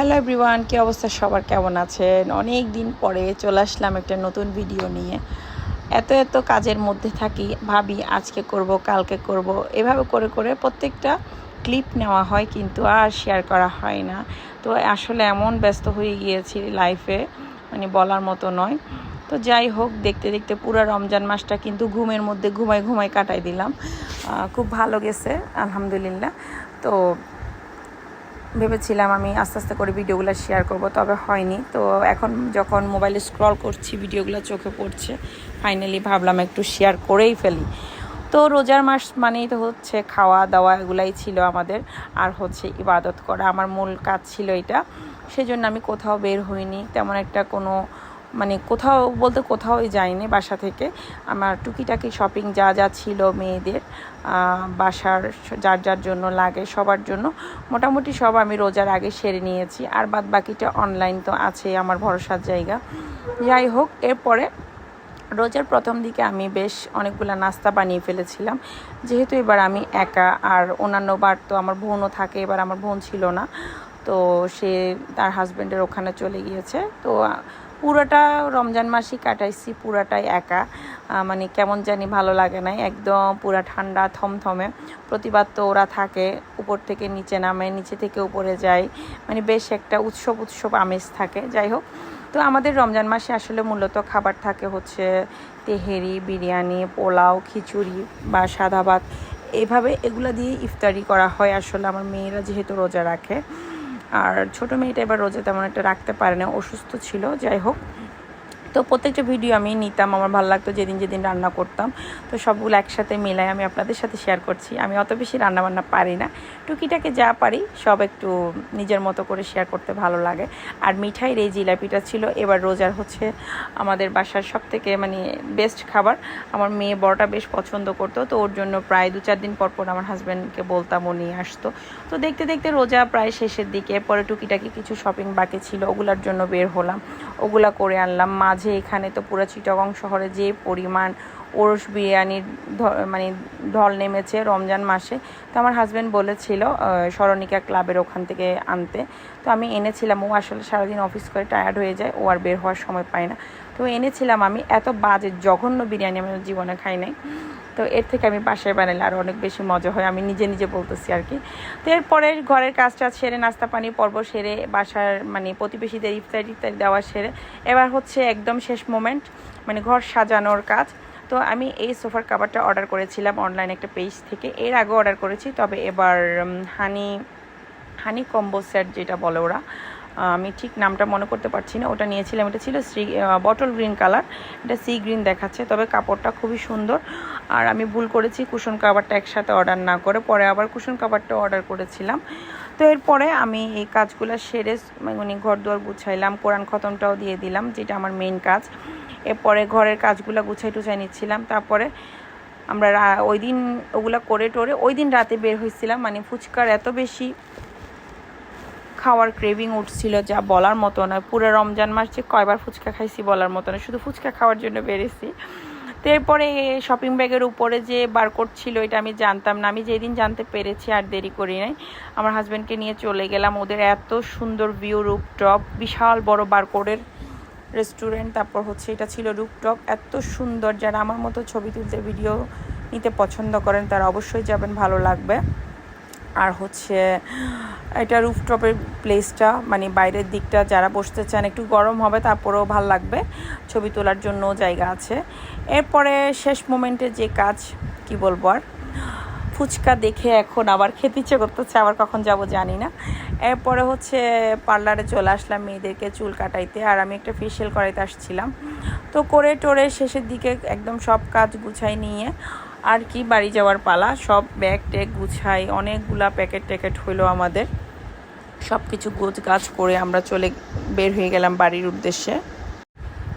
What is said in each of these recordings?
Hello everyone কী অবস্থা? সবার কেমন আছেন? অনেক দিন পরে চলে আসলাম একটা নতুন ভিডিও নিয়ে। এত এত কাজের মধ্যে থাকি, ভাবি আজকে করব, কালকে করব। এভাবে করে করে প্রত্যেকটা ক্লিপ নেওয়া হয় কিন্তু আর শেয়ার করা হয় না। তো আসলে এমন ব্যস্ত হয়ে গিয়েছি লাইফে মানে বলার মতো নয়। তো যাই হোক, দেখতে দেখতে পুরো রমজান মাসটা কিন্তু ঘুমের মধ্যে ঘুমাই ঘুমাই কাটাই দিলাম। খুব ভালো গেছে, আলহামদুলিল্লাহ। তো ভেবেছিলাম আমি আস্তে আস্তে করে ভিডিওগুলো শেয়ার করব, তবে হয়নি। তো এখন যখন মোবাইলে স্ক্রল করছি, ভিডিওগুলো চোখে পড়ছে ফাইনালি ভাবলাম একটু শেয়ার করেই ফেলি। তো রোজার মাস মানেই তো হচ্ছে খাওয়া দাওয়া এগুলাই ছিল আমাদের, আর হচ্ছে ইবাদত করা। আমার মূল কাজ ছিল এটা। সেজন্য আমি কোথাও বের হইনি, তেমন একটা কোনো মানে কোথাও বলতে কোথাওই যাইনি বাসা থেকে। আমার টুকিটাকি শপিং যা যা ছিল মেয়েদের বাসার যার যার জন্য লাগে সবার জন্য, মোটামুটি সব আমি রোজার আগে সেরে নিয়েছি। আর বাদ বাকিটা অনলাইন তো আছেই আমার ভরসার জায়গা। যাই হোক, এরপরে রোজার প্রথম দিকে আমি বেশ অনেকগুলো নাস্তা বানিয়ে ফেলেছিলাম। যেহেতু এবার আমি একা আর অন্যান্য বার তো আমার বোনও থাকে, এবার আমার বোন ছিল না, তো সে তার হাজব্যান্ডের ওখানে চলে গিয়েছে। তো পুরোটা রমজান মাসই কাটাইছি, পুরাটাই একা। মানে কেমন জানি ভালো লাগে নাই, একদম পুরা ঠান্ডা থমথমে। প্রতিবার তো ওরা থাকে, উপর থেকে নিচে নামে, নিচে থেকে উপরে যায়। মানে বেশ একটা উৎসব উৎসব আমেজ থাকে, যাই হোক। তো আমাদের রমজান মাসে আসলে মূলত খাবার থাকে হচ্ছে তেহেরি, বিরিয়ানি, পোলাও, খিচুড়ি বা সাদা ভাত। এভাবে এগুলো দিয়ে ইফতারি করা হয় আসলে, আমার মেয়েরা যেহেতু রোজা রাখে। আর ছোট মেয়েটা এবার রোজা তেমন একটা রাখতে পারে না অসুস্থ ছিল যাই হোক। তো প্রত্যেকটা ভিডিও আমি নিতাম, আমার ভালো লাগতো যেদিন যেদিন রান্না করতাম। তো সবগুলো একসাথে মিলাই আমি আপনাদের সাথে শেয়ার করছি। আমি অত বেশি রান্নাবান্না পারি না। টুকিটাকে যা পারি, সব একটু নিজের মতো করে শেয়ার করতে ভালো লাগে। আর মিঠাইয়ের এই জিলাপিটা ছিল। এবার রোজার হচ্ছে আমাদের বাসার সব থেকে মানে বেস্ট খাবার। আমার মেয়ে বড়টা বেশ পছন্দ করতো। তো ওর জন্য প্রায় দু চার দিন পর পর আমার হাজব্যান্ডকে বলতাম ও নিয়ে আসতো। তো দেখতে দেখতে রোজা প্রায় শেষের দিকে। পরে টুকিটাকি কিছু শপিং বাকি ছিল। ওগুলোর জন্য বের হলাম। ওগুলা করে আনলাম। মাঝে এখানে তো পুরো চিটাগং শহরে যে পরিমাণ ওরস বিরিয়ানির মানে ঢল নেমেছে রমজান মাসে। তো আমার হাজব্যান্ড বলেছিল স্মরণিকা ক্লাবের ওখান থেকে আনতে। তো আমি এনেছিলাম, ও আসলে সারাদিন অফিস করে টায়ার্ড হয়ে যায়, ও আর বের হওয়ার সময় পায় না। তো এনেছিলাম আমি, এত বাজে, জঘন্য বিরিয়ানি আমি জীবনে খাই নাই। তো এর থেকে আমি বাসায় বানালে আরও অনেক বেশি মজা হয়, আমি নিজে নিজে বলতেছি আর কি। তো এরপরে ঘরের কাজটা সেরে, নাস্তা, পানি, পর্ব সেরে, বাসার মানে প্রতিবেশীদের ইফতারি ইফতারি দেওয়া সেরে, এবার হচ্ছে একদম শেষ মোমেন্ট মানে ঘর সাজানোর কাজ। তো আমি এই সোফার কাভারটা অর্ডার করেছিলাম অনলাইন একটা পেজ থেকে। এর আগে অর্ডার করেছি, তবে এবার হানি হানি কম্বো সেট যেটা বলে ওরা আমি ঠিক নামটা মনে করতে পারছি না। ওটা নিয়েছিলাম, এটা ছিল শ্রী বটল গ্রিন কালার, এটা সি গ্রিন দেখাচ্ছে, তবে কাপড়টা খুবই সুন্দর। আর আমি ভুল করেছি, কুশন কাভারটা একসাথে অর্ডার না করে, পরে আবার কুশন কাভারটা অর্ডার করেছিলাম। তো এরপরে আমি এই কাজগুলো সেরে মানে ঘর দুয়ার গুছাইলাম, কোরআন খতমটাও দিয়ে দিলাম, যেটা আমার মেইন কাজ। এরপরে ঘরের কাজগুলো গুছাই টুছাই নিচ্ছিলাম, তারপরে আমরা ওই দিন ওগুলা করে টোরে ওই দিন রাতে বের হয়েছিলাম মানে ফুচকার এত বেশি খাওয়ার ক্রেভিং উঠছিল যা বলার মতো না পুরো রমজান মাস যে কয়বার ফুচকা খাইছি বলার মতো না শুধু ফুচকা খাওয়ার জন্য বেরিয়েছি তো এরপরে শপিং ব্যাগের উপরে যে বারকোড ছিল, এটা আমি জানতাম না। আমি যেদিন জানতে পেরেছি আর দেরি করি নাই, আমার হাজব্যান্ডকে নিয়ে চলে গেলাম। ওদের এত সুন্দর ভিউ রুপটপ বিশাল বড় বারকোডের রেস্টুরেন্ট তারপর হচ্ছে এটা ছিল রুপটপ এত সুন্দর, যারা আমার মতো ছবি তুলতে ভিডিও নিতে পছন্দ করেন, তারা অবশ্যই যাবেন, ভালো লাগবে। আর হচ্ছে, এটা রুফটপের প্লেসটা মানে বাইরের দিকটা যারা বসতে চান, একটু গরম হবে, তারপরেও ভালো লাগবে। ছবি তোলার জন্য জায়গা আছে। এরপরে শেষ মোমেন্টে যে কাজ, কি বলব আর? ফুচকা দেখে এখন আবার খেতে ইচ্ছে করতেছে, আবার কখন যাব জানি না। এরপরে হচ্ছে পার্লারে চলে আসলাম মেয়েদেরকে চুল কাটাইতে, আর আমি একটা ফেশিয়াল করাইতে আসছিলাম। তো করে টোরে শেষের দিকে একদম সব কাজ গুছাই নিয়ে আর কি, বাড়ি যাওয়ার পালা। সব ব্যাগ ট্যাগ গুছাই, অনেকগুলা প্যাকেট ট্যাকেট হইল আমাদের। সব কিছু গোছ গাছ করে আমরা চলে বের হয়ে গেলাম বাড়ির উদ্দেশ্যে।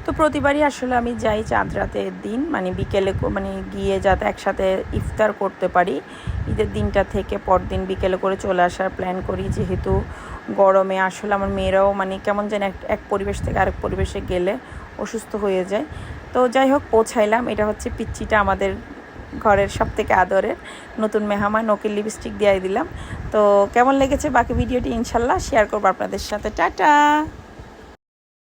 তো প্রতিবারই আসলে আমি যাই চাঁদ রাতের দিন মানে বিকেলে মানে গিয়ে যাতে একসাথে ইফতার করতে পারি। ঈদের দিনটা থেকে পরদিন বিকেলে করে চলে আসার প্ল্যান করি, যেহেতু গরমে আসলে আমার মেয়েরাও মানে কেমন যেন এক পরিবেশ থেকে আরেক পরিবেশে গেলে অসুস্থ হয়ে যায়। তো যাই হোক, পৌঁছাইলাম। এটা হচ্ছে পিচ্চিটা আমাদের ঘরের সব থেকে আদরের নতুন মেহমান, ওকে লিপস্টিক দিয়ে দিলাম। তো কেমন লেগেছে বাকি ভিডিওটি ইনশাল্লাহ শেয়ার করব আপনাদের সাথে। টাটা!